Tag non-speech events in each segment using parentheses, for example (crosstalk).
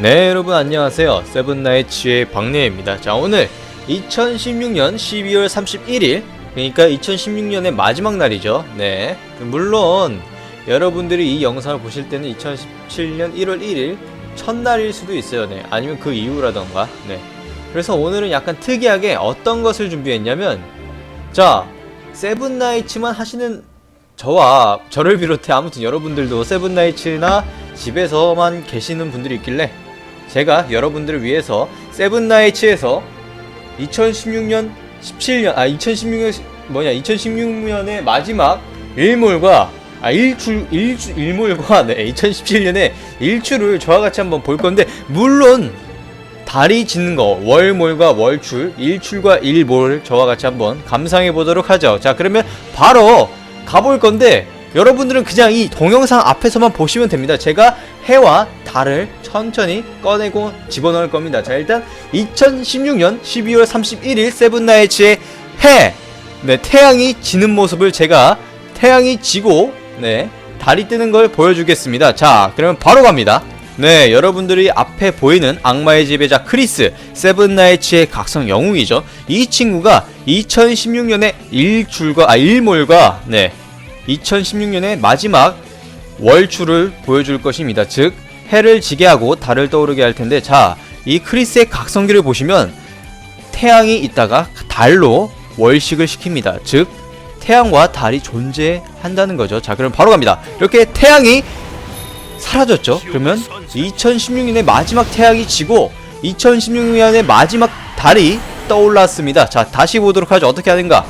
네 여러분 안녕하세요. 세븐나이츠의 박래입니다. 자 오늘 2016년 12월 31일 그러니까 2016년의 마지막 날이죠. 네. 물론 여러분들이 이 영상을 보실 때는 2017년 1월 1일 첫날일 수도 있어요. 네. 아니면 그 이후라던가. 네. 그래서 오늘은 약간 특이하게 어떤 것을 준비했냐면 자 세븐나이츠만 하시는 저와 저를 비롯해 아무튼 여러분들도 세븐나이츠나 집에서만 계시는 분들이 있길래 제가 여러분들을 위해서 세븐나이츠에서 2016년 17년 아 2016년 뭐냐 2016년의 마지막 일몰과 아 일출 일주 일몰과 (laughs) 네 2017년의 일출을 저와 같이 한번 볼 건데 물론 달이 짓는 거 월몰과 월출 일출과 일몰 저와 같이 한번 감상해 보도록 하죠. 자 그러면 바로 가볼 건데 여러분들은 그냥 이 동영상 앞에서만 보시면 됩니다. 제가 해와 달을 천천히 꺼내고 집어넣을 겁니다. 자 일단 2016년 12월 31일 세븐나이츠의 해. 네, 태양이 지는 모습을 제가 태양이 지고 네 달이 뜨는 걸 보여주겠습니다. 자 그러면 바로 갑니다. 네, 여러분들이 앞에 보이는 악마의 지배자 크리스, 세븐나이츠의 각성 영웅이죠. 이 친구가 2016년에 일출과, 아, 일몰과, 네, 2016년의 마지막 월출을 보여줄 것입니다. 즉, 해를 지게 하고 달을 떠오르게 할 텐데, 자, 이 크리스의 각성기를 보시면, 태양이 있다가 달로 월식을 시킵니다. 즉, 태양과 달이 존재한다는 거죠. 자, 그럼 바로 갑니다. 이렇게 태양이 사라졌죠. 그러면 2016년의 마지막 태양이 지고 2016년의 마지막 달이 떠올랐습니다. 자, 다시 보도록 하죠. 어떻게 하는가?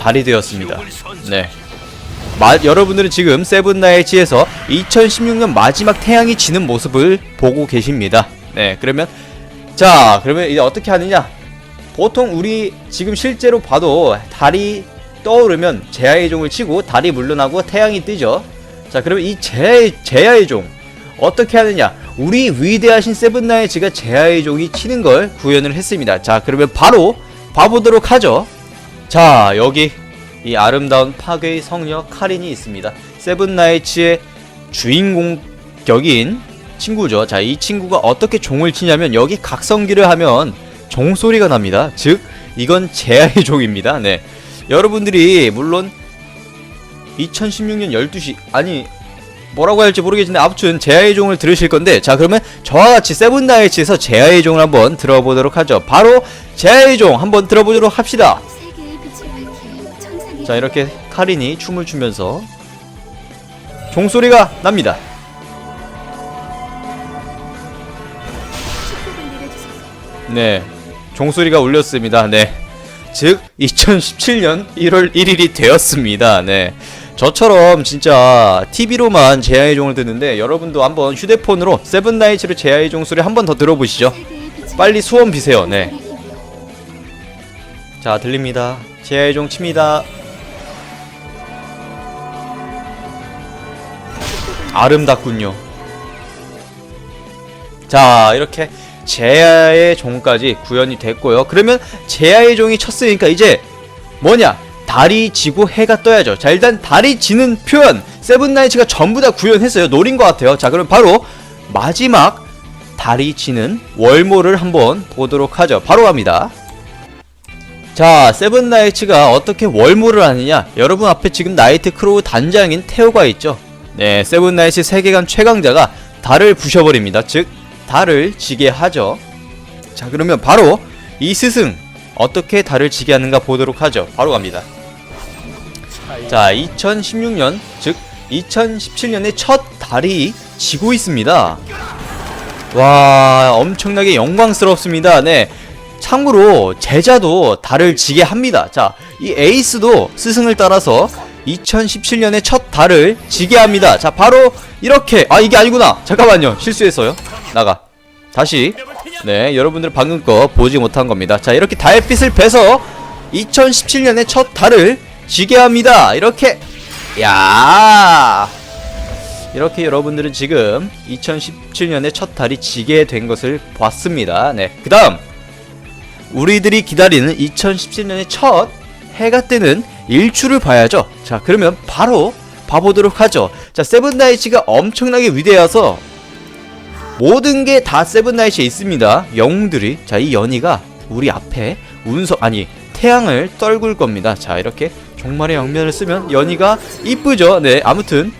달이 되었습니다. 네. 마, 여러분들은 지금 세븐나이츠에서 2016년 마지막 태양이 지는 모습을 보고 계십니다. 네, 그러면 자, 그러면 이제 어떻게 하느냐? 보통 우리 지금 실제로 봐도 달이 떠오르면 제야의 종을 치고 달이 물러나고 태양이 뜨죠. 자, 그러면 이 제야의, 제야의 종 어떻게 하느냐? 우리 위대하신 세븐나이츠가 제야의 종이 치는 걸 구현을 했습니다. 자, 그러면 바로 봐보도록 하죠. 자, 여기 이 아름다운 파괴의 성녀 카린이 있습니다. 세븐나이츠의 주인공 격인 친구죠. 자, 이 친구가 어떻게 종을 치냐면 여기 각성기를 하면 종 소리가 납니다. 즉, 이건 제야의 종입니다. 네. 여러분들이 물론 2016년 12시 아니 뭐라고 할지 모르겠는데 아무튼 제야의 종을 들으실 건데 자 그러면 저와 같이 세븐나이츠에서 제야의 종을 한번 들어보도록 하죠 바로 제야의 종 한번 들어보도록 합시다 자 이렇게 카린이 춤을 추면서 종소리가 납니다. 네 종소리가 울렸습니다. 네즉 2017년 1월 1일이 되었습니다. 네. 저처럼 진짜 TV로만 제야의 종을 듣는데 여러분도 한번 휴대폰으로 세븐나이츠로 제야의 종소리 한번 더 들어보시죠. 빨리 소원 비세요. 네. 밝힌 자 들립니다. 제야의 종 칩니다 아름답군요. 자 이렇게 제야의 종까지 구현이 됐고요. 그러면 제야의 종이 쳤으니까 이제 뭐냐? 달이 지고 해가 떠야죠. 자 일단 달이 지는 표현. 세븐나이츠가 전부 다 구현했어요. 노린 것 같아요. 자 그럼 바로 마지막 달이 지는 월모를 한번 보도록 하죠. 바로 갑니다. 자, 세븐나이츠가 어떻게 월모를 하느냐? 여러분 앞에 지금 나이트 크로우 단장인 테오가 있죠? 네, 세븐나이츠 세계관 최강자가 달을 부셔버립니다. 즉, 달을 지게 하죠. 자, 그러면 바로 이 스승, 어떻게 달을 지게 하는가 보도록 하죠. 바로 갑니다. 자, 2016년, 즉, 2017년에 첫 달이 지고 있습니다. 와, 엄청나게 영광스럽습니다. 네. 참고로 제자도 달을 지게 합니다. 자, 이 에이스도 스승을 따라서 2017년에 첫 달을 지게 합니다. 자, 바로 이렇게 아 이게 아니구나. 잠깐만요. 실수했어요. 나가. 다시. 네, 여러분들 방금 거 보지 못한 겁니다. 자, 이렇게 달빛을 빼서 2017년에 첫 달을 지게 합니다. 이렇게 야! 이렇게 여러분들은 지금 2017년에 첫 달이 지게 된 것을 봤습니다. 네. 그 다음 우리들이 기다리는 2017년의 첫 해가 뜨는 일출을 봐야죠. 자, 그러면 바로 봐보도록 하죠. 자, 세븐나이츠가 엄청나게 위대해서 모든 게 다 세븐나잇에 있습니다. 영웅들이 자 이 연희가 우리 앞에 운석 아니 태양을 떨굴 겁니다. 자 이렇게 종말의 영면을 쓰면 연희가 이쁘죠. 네 아무튼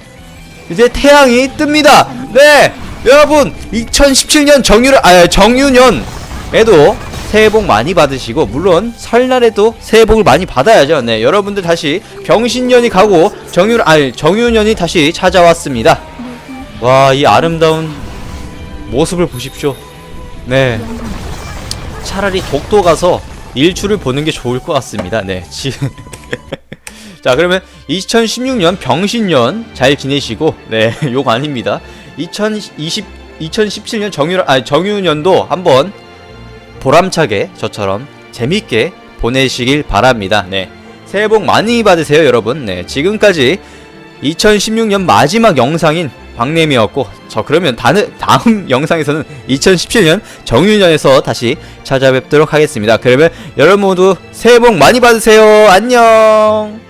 이제 태양이 뜹니다. 네 여러분 2017년 정유 아 정유년에도 새해 복 많이 받으시고 물론 설날에도 새해 복을 많이 받아야죠. 네 여러분들 다시 병신년이 가고 정유 아니 정유년이 다시 찾아왔습니다. 와 이 아름다운 모습을 보십시오. 네. 차라리 독도 가서 일출을 보는 게 좋을 것 같습니다. 네. 지... (laughs) 자, 그러면 2016년 병신년 잘 지내시고, 네, 욕 아닙니다. 2020, 2017년 정유, 아니, 정유년도 한번 보람차게 저처럼 재밌게 보내시길 바랍니다. 네. 새해 복 많이 받으세요, 여러분. 네. 지금까지 2016년 마지막 영상인 박냄이었고 저 그러면 다는, 다음 (laughs) 영상에서는 2017년 정유년에서 다시 찾아뵙도록 하겠습니다. 그러면 여러분 모두 새해 복 많이 받으세요. 안녕.